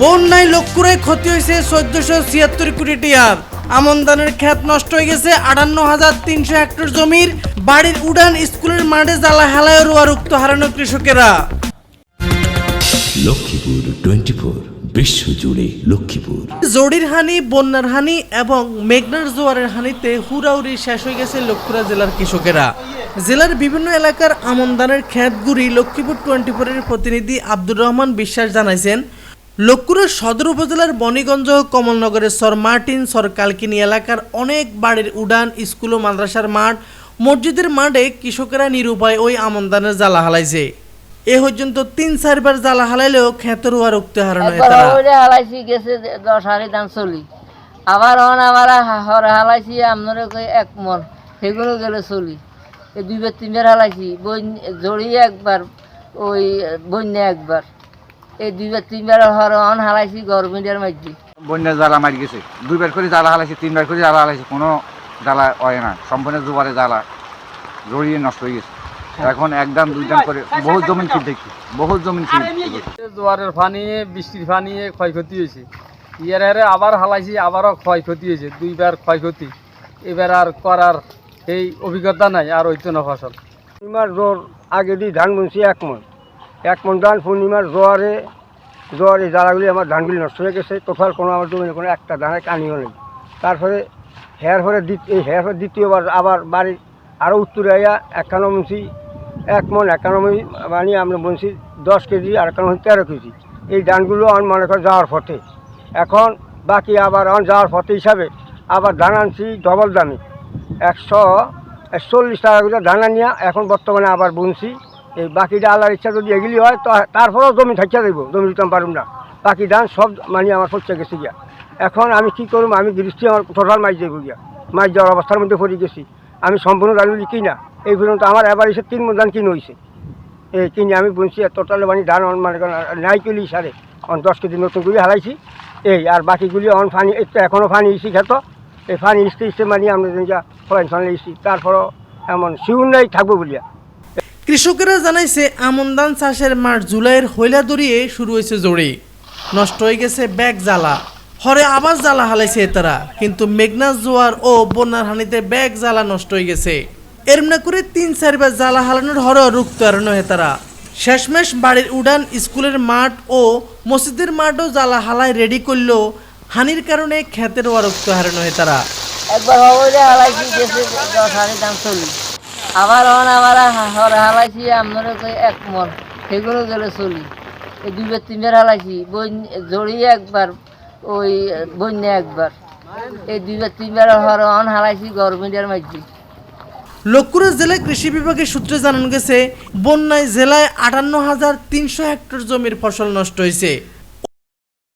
বন্যায় লক্ষুরায় ক্ষতি হয়েছে চোদ্দশো ছিয়াত্তর কোটি টিয়ার আমন্দানের ক্ষেত নষ্ট হয়ে গেছে আটান্ন হাজার তিনশো হেক্টর জমির। বাড়ির উড়ান স্কুলের মাঠে জ্বালা হেলায় রোয়া রুক্ত হারানো কৃষকেরা। লক্ষ্মীপুর টোয়েন্টি ফোর বিশ্বজুড়ে লক্ষ্মীপুর। জরির হানি বন্যার হানি এবং মেঘনার জোয়ারের হানিতে হুরাহুরি শেষ হয়ে গেছে লক্ষ্মীপুরা জেলার কৃষকেরা। জেলার বিভিন্ন এলাকার আমন্দানের ক্ষেতগুড়ি লক্ষ্মীপুর টোয়েন্টি ফোরের প্রতিনিধি আব্দুর রহমান বিশ্বাস জানাইছেন লক্ষ্মীপুরের সদর উপজেলার বনিগঞ্জ কমলনগরের সর মার্টিন সর কালকিনি এলাকার অনেক বাড়ির উড়ান স্কুল ও মাদ্রাসার মাঠ মসজিদের মাঠে কৃষকেরা নিরুপায় ওই আমন্দানের জ্বালা হালাইছে। এ পর্যন্ত তিন চারবার জ্বালা হালাইলেও ক্ষেতের হওয়ার উক্তি হারানো হালাইছি গেছে দশ হাড়ি ধান চলি। আবার অন আবার হরে হালাইছি আপনারা এক মন সেগুলো গেলে চলি। দুইবার তিনবার হালাইছি বন্যা জড়িয়ে একবার ওই বন্যা একবার। এই দুইবার তিনবার হরে অন হালাইছি গরমিডিয়ার মাঝি বন্যা জ্বালা মারি গেছে। দুইবার করে জ্বালা হালাইছে তিনবার করে জ্বালা হালাইছে কোনো জ্বালা হয় না। সম্পূর্ণ দুবারে জ্বালা জড়িয়ে নষ্ট হয়ে গেছে। এখন একদাম দুই দাম করে বহুত জমিন কিনতে বহুত জমিন কিনতে জোয়ারের পানি বৃষ্টির পানি ক্ষয়ক্ষতি হয়েছে। ইয়ার হারে আবার হালাইছি আবারও ক্ষয়ক্ষতি হয়েছে দুইবার ক্ষয়ক্ষতি। এবার আর করার এই অভিজ্ঞতা নাই আর হইতো না ফসল। পূর্ণিমার জ্বর আগে দিয়ে ধান বুনছি এক মন এক মন ধান পূর্ণিমার জোয়ারে জোয়ারে জ্বালাগুলি আমার ধানগুলি নষ্ট হয়ে গেছে। তোফার কোনো আমার জমিনে কোনো একটা ধানের কানিও নেই। তারপরে হেয়ার দ্বিত- এই হেয়ার পরে দ্বিতীয়বার আবার বাড়ির আরও উত্তরে আইয়া একখানো বুনছি এক মন একখানো মানে আমরা বুনছি দশ কেজি আর একখানো তেরো কেজি। এই ধানগুলো আমার মনে কর যাওয়ার পথে। এখন বাকি আবার আমার যাওয়ার পথে হিসাবে আবার ধান আনছি ডবল দামে। একশো চল্লিশ টাকা করে ধানা নিয়ে এখন বর্তমানে আবার বুনছি। এই বাকিটা আল্লাহর ইচ্ছা যদি এগুলি হয়, তো তারপরেও জমি থাকিয়া দেবো, জমি দিতাম পারুম না। বাকি ধান সব মানে আমার পচে গেছে গিয়া। এখন আমি কি করব আমি দৃষ্টি আমার টোটাল মাছ যাব গিয়া। মাছ যাওয়ার অবস্থার মধ্যে পড়ে গেছি। আমি সম্পূর্ণ ধান লিখি না এই পর্যন্ত আমার এবার এসে তিন মন ধান কিনে হয়েছে এই কিনে আমি বুনছি টোটাল মানে ধান মানে নাই কিলি সারে। অন দশ কেজি নতুন করে হারাইছি এই আর বাকিগুলি অন ফানি এখনও ফানি ইসি খেত। এই ফানি ইসতে ইসতে মানে আমরা যা ফলাইন ফানি ইসি তারপরও এমন শিউর নাই থাকব বলিয়া। কৃষকেরা জানাইছে, আমন ধান চাষের মাঠ জুলাইয়ের হইলা দড়িয়ে শুরু হয়েছে জড়ি। নষ্ট হয়ে গেছে ব্যাগ জ্বালা। হরে আবার জ্বালা হালাইছে তারা, কিন্তু মেঘনা জোয়ার ও বন্যার হানিতে ব্যাগ জ্বালা নষ্ট হয়ে গেছে। এরমনা করে তিন চারবার জ্বালা হালানোর হরে রুক্ত হারানো হয় তারা। শেষমেশ বাড়ির উড়ান, স্কুলের মাঠ ও মসজিদের মাঠও জ্বালা হালায় রেডি করলেও হানির কারণে ক্ষেতের রুক্ত হারানো হয় তারা। একবার আবার অন, আবার হরে হালাইছি আপনারা কই এক মন, সেগুলো গেলে চলি। এই দুইবার, তিনবার হালাইছি জড়িয়ে একবার, ওই বন্যা একবার। এই দুইবার, তিনবার হরে অন হালাইছি গরমিডিয়ার মাঝি লক্ষ্মীপুর জেলায় কৃষি বিভাগের সূত্রে জানানো গেছে, বন্যায় জেলায় আটান্ন হাজার তিনশো হেক্টর জমির ফসল নষ্ট হয়েছে।